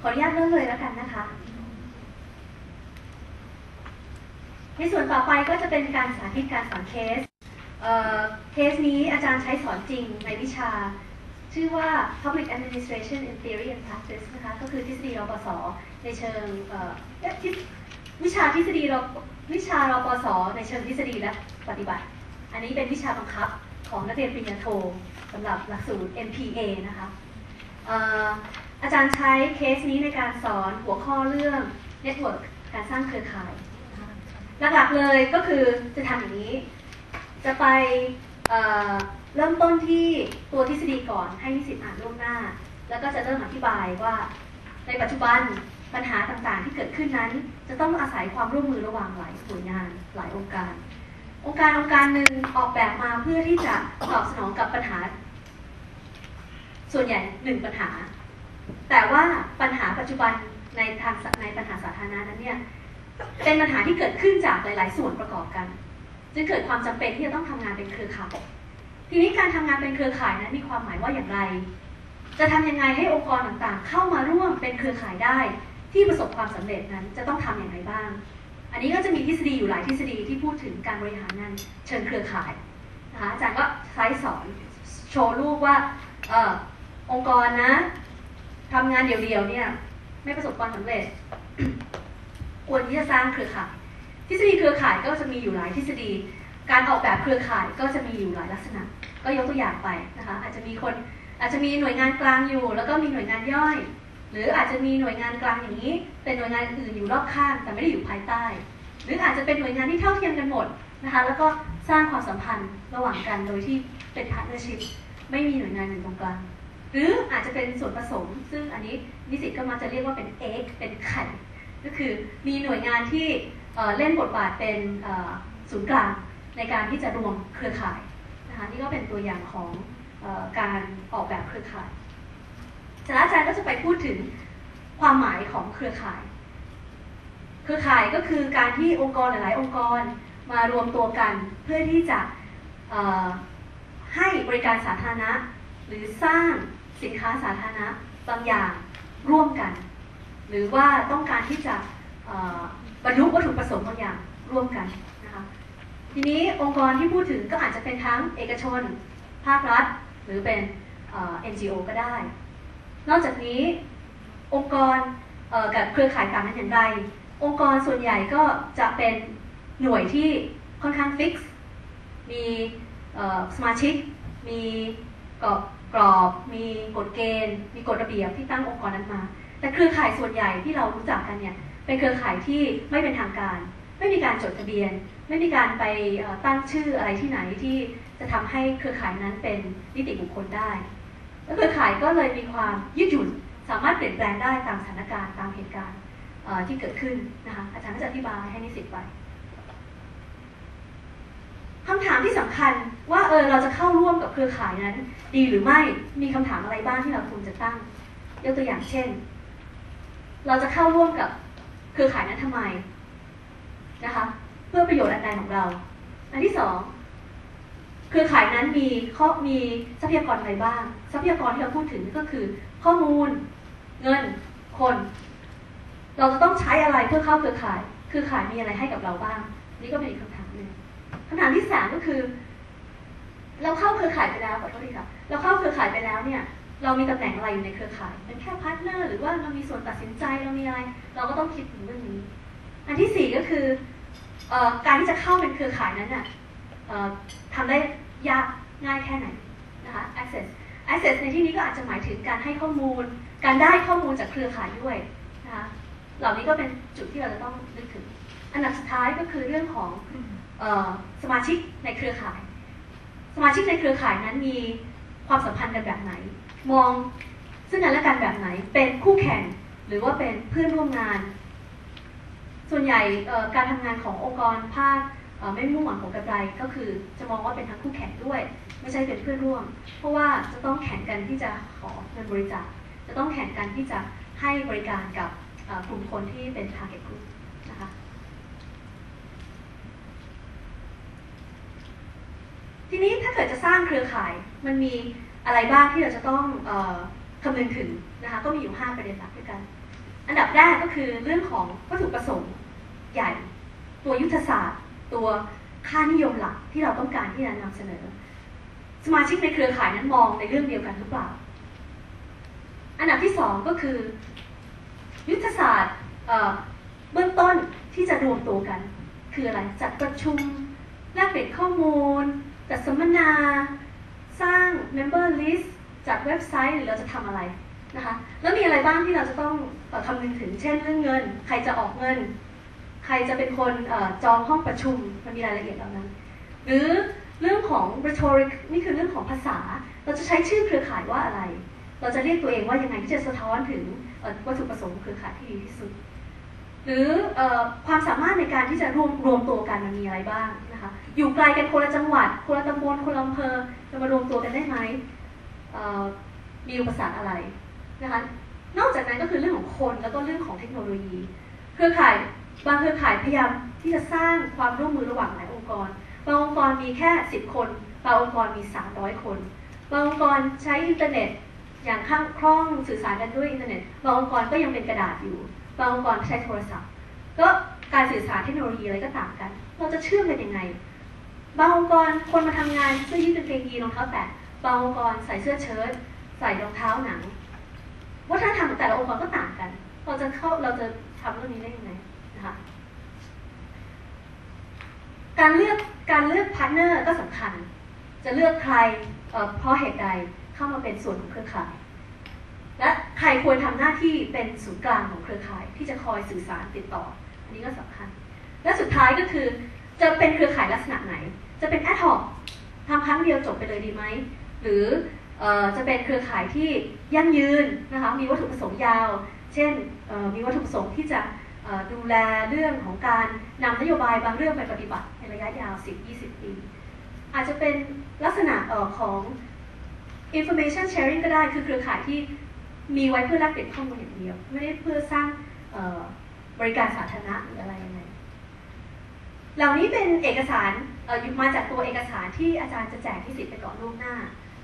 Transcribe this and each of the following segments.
ขออนุญาตเริ่มเลยแล้วกันนะคะ ในส่วนต่อไปก็จะเป็นการสาธิตการสอนเคสเเคสนี้อาจารย์ใช้สอนจริงในวิชา ชื่อว่า Public Administration in Theory and Practice นะคะ ก็คือทฤษฎีรปศในเชิงวิชาทฤษฎีรวิชารปศในเชิงทฤษฎีและปฏิบัติ อันนี้เป็นวิชาบังคับของนักเรียนปริญญาโทสำหรับหลักสูตร MPA นะคะ อาจารย์ใช้เคสนี้ในการสอนหัวข้อเรื่อง Network กการสร้างเครือข่าย หลักๆเลยก็คือจะทำอย่างนี้ จะไปเเริ่มต้นที่ตัวทฤษฎีก่อนให้นิสิตอ่านล่วงหน้า แล้วก็จะเริ่มอธิบายว่า ในปัจจุบันปัญหาต่างๆที่เกิดขึ้นนั้น จะต้องอาศัยความร่วมมือระหว่างหลายหน่วยงานหลายองค์การ องค์การองค์การหนึ่งออกแบบมาเพื่อที่จะตอบสนองกับปัญหา ส่วนใหญ่หนึ่งปัญหา แต่ว่าปัญหาปัจจุบันในทางในปัญหาสาธารณะนั้นเนี่ยเป็นปัญหาที่เกิดขึ้นจากหลาย ๆ ส่วนประกอบกัน จึงเกิดความจำเป็นที่จะต้องทำงานเป็นเครือข่ายทีนี้การทำงานเป็นเครือข่ายนั้นมีความหมายว่าอย่างไร จะทำยังไงให้องค์กรต่างๆ เข้ามาร่วมเป็นเครือข่ายได้ ที่ประสบความสำเร็จนั้นจะต้องทำอย่างไรบ้าง อันนี้ก็จะมีทฤษฎีอยู่หลายทฤษฎีที่พูดถึงการบริหารงานเชิงเครือข่ายนะคะอาจารย์ก็ใช้สอนโชว์รูปว่าออองค์กรนะ ทำงานเดี่ยวๆเนี่ย ไม่ประสบความสำเร็จ ควรที่จะสร้างเครือข่าย ทฤษฎีเครือข่ายก็จะมีอยู่หลายทฤษฎี การออกแบบเครือข่ายก็จะมีอยู่หลายลักษณะ ก็ยกตัวอย่างไปนะคะ อาจจะมีคนอาจจะมีหน่วยงานกลางอยู่ แล้วก็มีหน่วยงานย่อย หรืออาจจะมีหน่วยงานกลางอย่างนี้ เป็นหน่วยงานอื่นอยู่รอบข้าง แต่ไม่ได้อยู่ภายใต้ หรืออาจจะเป็นหน่วยงานที่เท่าเทียมกันหมดนะคะ แล้วก็สร้างความสัมพันธ์ระหว่างกันโดยที่เป็นพาร์ทเนอร์ชิพไม่มีหน่วยงานหนึ่งตรงกลาง หรืออาจจะเป็นส่วนผสม ซึ่งอันนี้นิสิตก็มาจะเรียกว่าเป็นเอ็กเป็นไข่ก็คือมีหน่วยงานที่เล่นบทบาทเป็นศูนย์กลางในการที่จะรวมเครือข่ายนะคะนี่ก็เป็นตัวอย่างของอการออกแบบเครือข่ายจากนั้นอาจารย์ก็จะไปพูดถึงความหมายของเครือข่าย เครือข่ายก็คือการที่องค์กรหลาย ๆ องค์กรมารวมตัวกันเพื่อที่จะให้บริการสาธารณะ หรือสร้าง สินค้าสาธารณะบางอย่างร่วมกัน หรือว่าต้องการที่จะบรรลุวัตถุประสงค์บางอย่างร่วมกันนะคะทีนี้องค์กรที่พูดถึงก็อาจจะเป็นทั้งเอกชน ภาครัฐ หรือเป็น NGO ก็ได้ นอกจากนี้องค์กรกับเครือข่ายต่างกันอย่างไร องค์กรส่วนใหญ่ก็จะเป็นหน่วยที่ค่อนข้างฟิกซ์มีสมาชิก มีกรอบ กรอบ มีกฎเกณฑ์ มีกฎระเบียบที่ตั้งองค์กรนั้นมา แต่เครือข่ายส่วนใหญ่ที่เรารู้จักกันเนี่ยเป็นเครือข่ายที่ไม่เป็นทางการ ไม่มีการจดทะเบียน ไม่มีการไปตั้งชื่ออะไรที่ไหนที่จะทำให้เครือข่ายนั้นเป็นนิติบุคคลได้แล้วเครือข่ายก็เลยมีความยืดหยุ่นสามารถเปลี่ยนแปลงได้ตามสถานการณ์ตามเหตุการณ์ที่เกิดขึ้นนะคะอาจารย์ก็จะอธิบายให้นิสิตไป คำถามที่สำคัญว่าเออเราจะเข้าร่วมกับเครือข่ายนั้น ดีหรือไม่มีคำถามอะไรบ้างที่เราควรจะตั้ง ยกตัวอย่างเช่น เราจะเข้าร่วมกับเครือข่ายนั้นทำไมนะคะ เพื่อประโยชน์อันใดของเรา อันที่สองเครือข่ายนั้นมีข้อมีทรัพยากรอะไรบ้าง ทรัพยากรที่เราพูดถึงก็คือ ข้อมูล เงิน คน เราจะต้องใช้อะไรเพื่อเข้าเครือข่าย เครือข่ายมีอะไรให้กับเราบ้าง นี่ก็เป็นอีกคำ คำถามที่สามก็คือ เราเข้าเครือข่ายไปแล้วขอโทษทีค่ะเราเข้าเครือข่ายไปแล้วเนี่ย เรามีตำแหน่งอะไรอยู่ในเครือข่าย เป็นแค่พาร์ทเนอร์หรือว่าเรามีส่วนตัดสินใจเรามีอะไร เราก็ต้องคิดถึงเรื่องนี้ อันที่สี่ก็คืออการที่จะเข้าเป็นเครือข่ายนั้นน่ะเอ่อทำได้ยากง่ายแค่ไหนนะคะ access access ในที่นี้ก็อาจจะหมายถึงการให้ข้อมูล การได้ข้อมูลจากเครือข่ายด้วยนะคะเหล่านี้ก็เป็นจุดที่เราจะต้องนึกถึง อันดับสุดท้ายก็คือเรื่องของ สมาชิกในเครือข่าย สมาชิกในเครือข่ายนั้นมีความสัมพันธ์กันแบบไหน มองซึ่งกันและกันแบบไหน เป็นคู่แข่งหรือว่าเป็นเพื่อนร่วมงาน ส่วนใหญ่การทำงานขององค์กรภาคไม่มุ่งหวังผลกำไรก็คือจะมองว่าเป็นทั้งคู่แข่งด้วย ไม่ใช่เป็นเพื่อนร่วม เพราะว่าจะต้องแข่งกันที่จะขอเงินบริจาคจะต้องแข่งกันที่จะให้บริการกับกลุ่มคนที่เป็น target group นะคะ ทีนี้ถ้าเกิดจะสร้างเครือข่ายมันมีอะไรบ้างที่เราจะต้องออคำนึงถึงนะคะก็มีอยู่ 5 ประเด็นหลักด้วยกัน อันดับแรกก็คือเรื่องของวัตถุประสงค์ใหญ่ ตัวยุทธศาสตร์ ตัวค่านิยมหลักที่เราต้องการที่จะนำเสนอ สมาชิกในเครือข่ายนั้นมองในเรื่องเดียวกันหรือเปล่า อันดับที่สองก็คือ ยุทธศาสตร์เบื้องต้นที่จะรวมตัวกัน คืออะไรจัดประชุมแลกเปลี่ยนข้อมูล จัดสัมมนาสร้าง member list จัดเว็บไซต์หรือเราจะทำอะไรนะคะ แล้วมีอะไรบ้างที่เราจะต้องคำนึงถึง เช่นเรื่องเงิน ใครจะออกเงิน ใครจะเป็นคนอจองห้องประชุม มันมีรายละเอียดเหล่านั้น หรือเรื่องของ rhetoric นี่คือเรื่องของภาษา เราจะใช้ชื่อเครือข่ายว่าอะไร เราจะเรียกตัวเองว่ายังไงที่จะสะท้อนถึงวัตถุประสงค์เครือข่ายที่ดีที่สุด หรืออความสามารถในการที่จะรวมรวมตัวกันมันมีอะไรบ้างนะคะอยู่ไกลกันคนละจังหวัด คนละตำบลคนละอำเภอจะมารวมตัวกันได้ไหมมีอุปสรรคอะไรนะคะนอกจากนั้นก็คือเรื่องของคนแล้วก็เรื่องของเทคโนโลยี เครือข่ายบางเครือข่ายพยายามที่จะสร้างความร่วมมือระหว่างหลายองค์กร บางองค์กรมีแค่ 10 คนบางองค์กรมี 300 คน บางองค์กรใช้อินเทอร์เน็ต อย่างข้างคล่องสื่อสารกันด้วยอินเทอร์เน็ต บางองค์กรก็ยังเป็นกระดาษอยู่ บางองค์กรใช้โทรศัพท์ ก็การสื่อสารเทคโนโลยีอะไรก็ต่างกัน เราจะเชื่อมกันยังไง บางองค์กรคนมาทำงานเสื้อยืดกางเกงยีนรองเท้าแตะบางองค์กรใส่เสื้อเชิ้ตใส่รองเท้าหนังวัฒนธรรมของแต่ละองค์กรก็ต่างกัน เราจะเข้าเราจะทำเรื่องนี้ได้ยังไงนะคะการเลือกการเลือกพาร์ทเนอร์ก็สำคัญ จะเลือกใครเเพราะเหตุใดเข้ามาเป็นส่วนของเครือข่าย และใครควรทำหน้าที่เป็นศูนย์กลางของเครือข่ายที่จะคอยสื่อสารติดต่อ อันนี้ก็สำคัญ และสุดท้ายก็คือ จะเป็นเครือข่ายลักษณะไหน จะเป็นแอดฮอกทำครั้งเดียวจบไปเลยดีไหม หรือออจะเป็นเครือข่ายที่ยั่งยืนนะคะมีวัตถุประสงค์ยาว เช่นมีวัตถุประสงค์ที่จะดูแลเรื่องของการนำนโยบายบางเรื่องไปปฏิบัติในระยะยาว 10-20 ปี อาจจะเป็นลักษณะออของ information sharing ก็ได้คือเครือข่ายที่ มีไว้เพื่อแลกเปลี่ยนข้อมูลอย่างเดียว ไม่ได้เพื่อสร้างบริการสาธารณะหรืออะไรยังไงเหล่านี้เป็นเอกสารอยู่มาจากตัวเอกสารที่อาจารย์จะแจกที่สิทธิ์ไปก่อนล่วงหน้า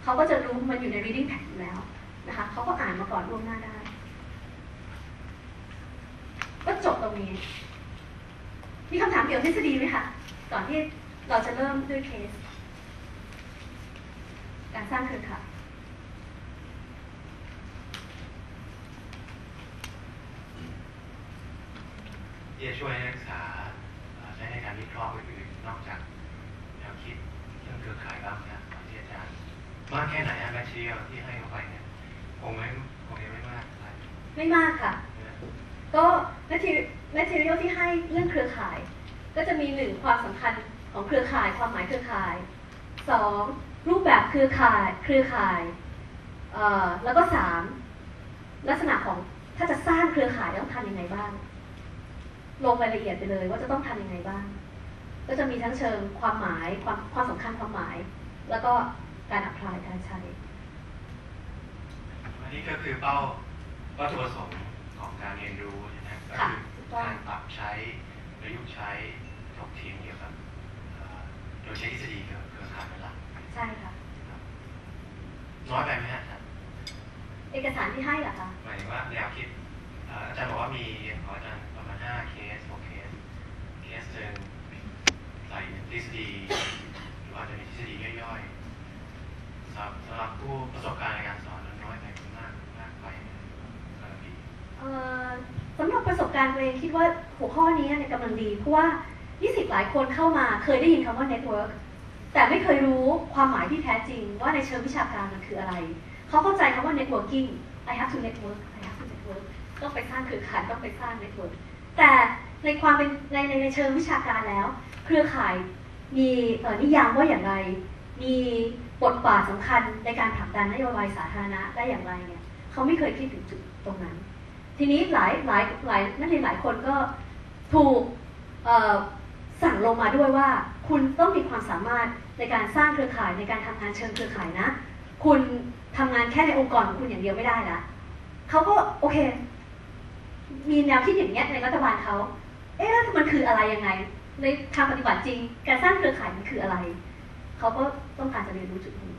เขาก็จะรู้มันอยู่ใน reading pack อยู่แล้วนะคะเขาก็อ่านมาก่อนล่วงหน้าได้ ก็จบตรงนี้ มีคำถามเกี่ยวกับทฤษฎีไหมคะ ก่อนที่เราจะเริ่มด้วยเคส การสร้างเครือข่าย ที่จะช่วยให้นักศึกษาเอ่อใช้ในการวิเคราะห์อื่นๆนอกจากแนวคิดเรื่องเครือข่ายบ้างนะตอนที่อาจารย์มากแค่ไหนฮะแมทเทียลที่ให้เข้าไปเนี่ยคงไม่คงยังไม่มากเท่าไหร่ไม่มากค่ะนะก็ material material ที่ให้เรื่องเครือข่าย ก็จะมีหนึ่งความสำคัญของเครือข่ายความหมายเครือข่ายสองรูปแบบเครือข่ายเครือข่ายเอ่อแล้วก็สามลักษณะของถ้าจะสร้างเครือข่ายต้องทำยังไงบ้าง ลงรายละเอียดไปเลย ว่าจะต้องทำยังไงบ้าง ก็จะมีทั้งเชิงความหมายความความสำคัญความหมาย แล้วก็การอัพพลายการใช้อันนี้ก็คือเป้าวัตถุประสงค์ของการเรียนรู้ใช่ไหมก็ค่ะคือถูกต้องการปรับใช้ประยุกต์ใช้ถกเถียงเกี่ยวกับเอ่อโดยใช้ทฤษฎีเกี่ยวกับเครือข่ายเป็นหลักใช่ค่ะน้อยไปไหมฮะอาจารย์เอกสารที่ให้เหรอคะหมายถึงว่าแนวคิดเอ่ออาจารย์บอกว่ามีของอาจารย์ประมาณ5เคส6เคส เคสหนึ่งใส่ทฤษฎีหรือว่าจะมีทฤษฎีย่อยๆสำหรับสำหรับผู้ประสบการณ์ในการสอนมันน้อยไปมากมากไปกำลังดี เอ่อสำหรับประสบ การณ์ตัวเองคิดว่าหัวข้อนี้เนี่ยกำลังดี เพราะว่า20หลายคนเข้ามาเคยได้ยินคำว่า network แต่ไม่เคยรู้ความหมายที่แท้จริง ว่าในเชิงวิชาการมันคืออะไร เขาเข้าใจคำว่า networking I have to network I have to network ต้องไปสร้างเครือข่ายต้องไปสร้าง network แต่ในความเป็นในในเชิงวิชาการแล้ว เครือข่ายมีนิยามว่าอย่างไร มีบทบาทสำคัญในการผลักดันนโยบายสาธารณะได้อย่างไรเนี่ยเขาไม่เคยคิดถึงจุดตรงนั้น ทีนี้หลายหลายหลายนักเรียนหลายคนก็ถูกสั่งลงมาด้วยว่า คุณต้องมีความสามารถในการสร้างเครือข่ายในการทำงานเชิงเครือข่ายนะ คุณทำงานแค่ในองค์กรของคุณอย่างเดียวไม่ได้ละเขาก็โอเค มีแนวคิดอย่างเงี้ยในรัฐบาลเขาเอ๊ะมันคืออะไรยังไง ในทางปฏิบัติจริง การสร้างเครือข่ายมันคืออะไร เขาก็ต้องการจะเรียนรู้จุดนี้